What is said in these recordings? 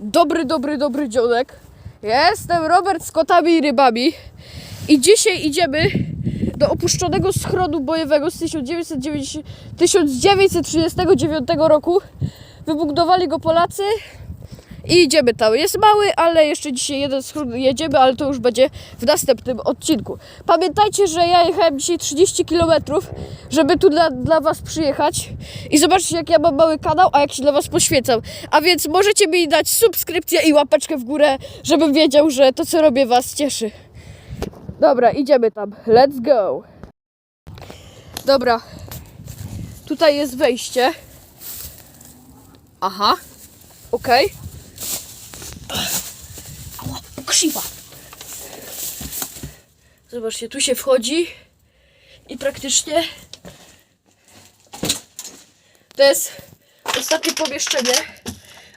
Dobry, dobry, dobry dzionek. Jestem Robert z kotami i rybami i dzisiaj idziemy do opuszczonego schronu bojowego z 1990 1939 roku. Wybudowali go Polacy i idziemy tam. Jest mały, ale jeszcze dzisiaj jeden schron jedziemy, ale to już będzie w następnym odcinku. Pamiętajcie, że ja jechałem dzisiaj 30 km, żeby tu dla, dla Was przyjechać i zobaczcie, jak ja mam mały kanał, a jak się dla Was poświęcam. A więc możecie mi dać subskrypcję i łapeczkę w górę, żebym wiedział, że to, co robię, Was cieszy. Dobra, idziemy tam. Let's go. Dobra. Tutaj jest wejście. Aha. Okej. Ała, krzywa. Zobaczcie, tu się wchodzi i praktycznie to jest ostatnie pomieszczenie,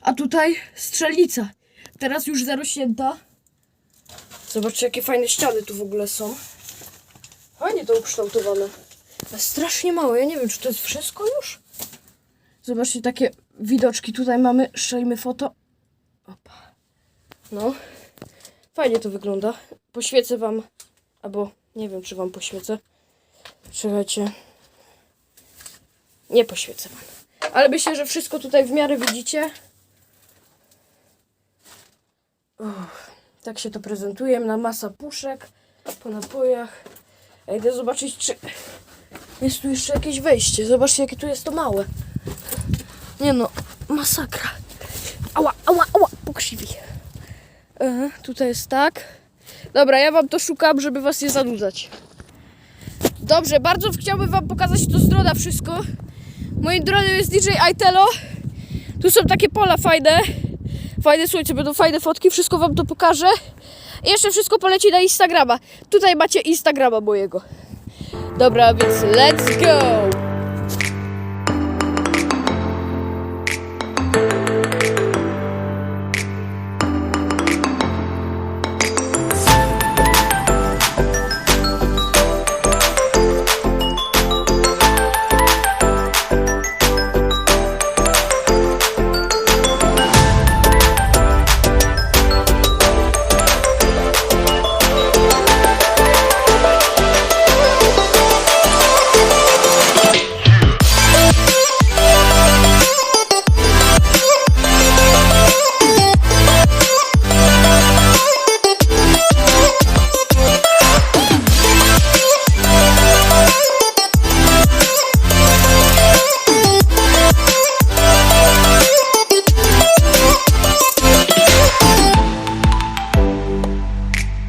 a tutaj strzelnica. Teraz już zarośnięta. Zobaczcie, jakie fajne ściany tu w ogóle są. Fajnie to ukształtowane. Ale strasznie małe. Ja nie wiem, czy to jest wszystko już? Zobaczcie, takie widoczki tutaj mamy. Szczelimy foto. Opa. No. Fajnie to wygląda. Poświecę wam. Albo nie wiem, czy wam poświecę. Czekajcie. Nie poświecę wam. Ale myślę, że wszystko tutaj w miarę widzicie. Uff, tak się to prezentuje. Na masa puszek po napojach. Ja idę zobaczyć, czy jest tu jeszcze jakieś wejście. Zobaczcie, jakie tu jest to małe. Nie no, masakra. Ała, ała, ała, pokrzywi. Tutaj jest tak. Dobra, ja wam to szukam, żeby was nie zanudzać. Dobrze, bardzo chciałbym wam pokazać to z drona wszystko. Moim dronem jest DJ Aitelo. Tu są takie pola fajne. Fajne słońce, będą fajne fotki, wszystko wam to pokażę. I jeszcze wszystko poleci na Instagrama. Tutaj macie Instagrama mojego. Dobra, więc let's go!